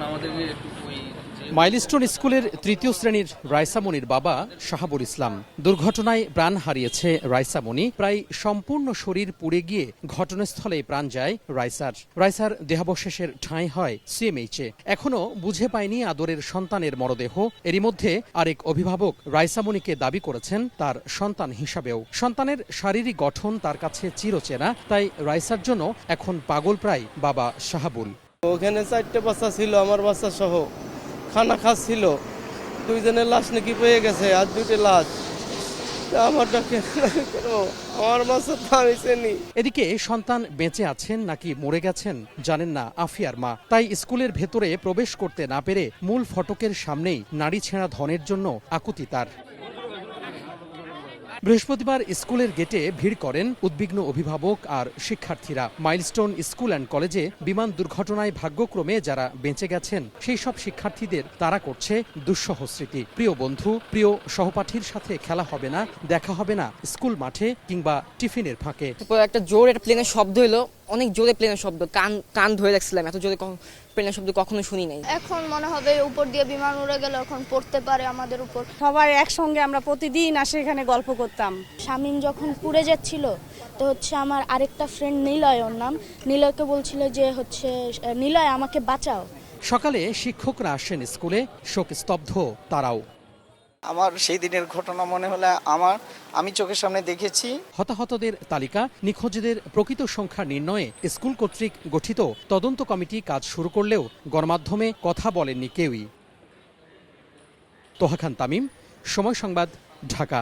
কারণ মাইলস্টোন স্কুলের তৃতীয় শ্রেণির রাইসামনির বাবা শাহাবুল ইসলাম। দুর্ঘটনায় প্রাণ হারিয়েছে রাইসামনি প্রায় সম্পূর্ণ শরীর পুড়ে গিয়ে ঘটনাস্থলে প্রাণ যায় রাইসার। রাইসার দেহাবশেষের ঠাঁই হয় সিএমএইচে এখনও বুঝে পায়নি আদরের সন্তানের মরদেহ। এরই মধ্যে আরেক অভিভাবক রাইসামনিকে দাবি করেছেন তার সন্তান হিসাবেও। সন্তানের শারীরিক গঠন তার কাছে চিরচেনা, তাই রাইসার জন্য এখন পাগল প্রায় বাবা শাহাবুল। ওখানে চারটে বাচ্চা ছিল, আমার বাচ্চা সহ। খানা খাচ্ছিল। দুইজনের লাশ নাকি পেয়ে গেছে, আর দুইটা লাশ। আমারটা আমার বাচ্চা তো এদিকে সন্তান বেঁচে আছেন নাকি মরে গেছেন জানেন না আফিয়ার মা। তাই স্কুলের ভেতরে প্রবেশ করতে না পেরে মূল ফটকের সামনেই নারী ছেঁড়া ধনের জন্য আকুতি তার। বৃহস্পতিবার স্কুলের গেটে ভিড় করেন উদ্বিগ্ন অভিভাবক আর শিক্ষার্থীরা। মাইলস্টোন স্কুল অ্যান্ড কলেজে বিমান দুর্ঘটনায় ভাগ্যক্রমে যারা বেঁচে গেছেন, সেই সব শিক্ষার্থীদের তারা করছে দুঃসহ স্মৃতি। প্রিয় বন্ধু, প্রিয় সহপাঠীর সাথে খেলা হবে না, দেখা হবে না স্কুল মাঠে কিংবা টিফিনের ফাঁকে। একটা জোর, একটা প্লেনের শব্দ হলো অনেক জোরে প্লেনের শব্দ কান কান ধরে রাখছিলাম এত জোরে প্লেনের শব্দ কখনো শুনি নাই। এখন মনে হবে উপর দিয়ে বিমান উড়ে গেল এখন পড়তে পারে আমাদের উপর। সবাই একসঙ্গে আমরা প্রতিদিন আসে এখানে গল্প করতাম। শামিন যখন পুড়ে যাচ্ছিল তো হচ্ছে আমার আরেকটা ফ্রেন্ড নিলয় ওর নাম। নিলয়কে বলছিল যে হচ্ছে নিলয় আমাকে বাঁচাও। সকালে শিক্ষকরা আসেন স্কুলে শোক স্তব্ধ তারাও। আমার সেই দিনের ঘটনা মনে হলে আমার, আমি চোখের সামনে দেখেছি। হতাহতদের তালিকা, নিখোঁজদের প্রকৃত সংখ্যা নির্ণয়ে স্কুল কর্তৃক গঠিত তদন্ত কমিটি কাজ শুরু করলেও গণমাধ্যমে কথা বলেননি কেউই। তোহা খান তামিম, সময় সংবাদ, ঢাকা।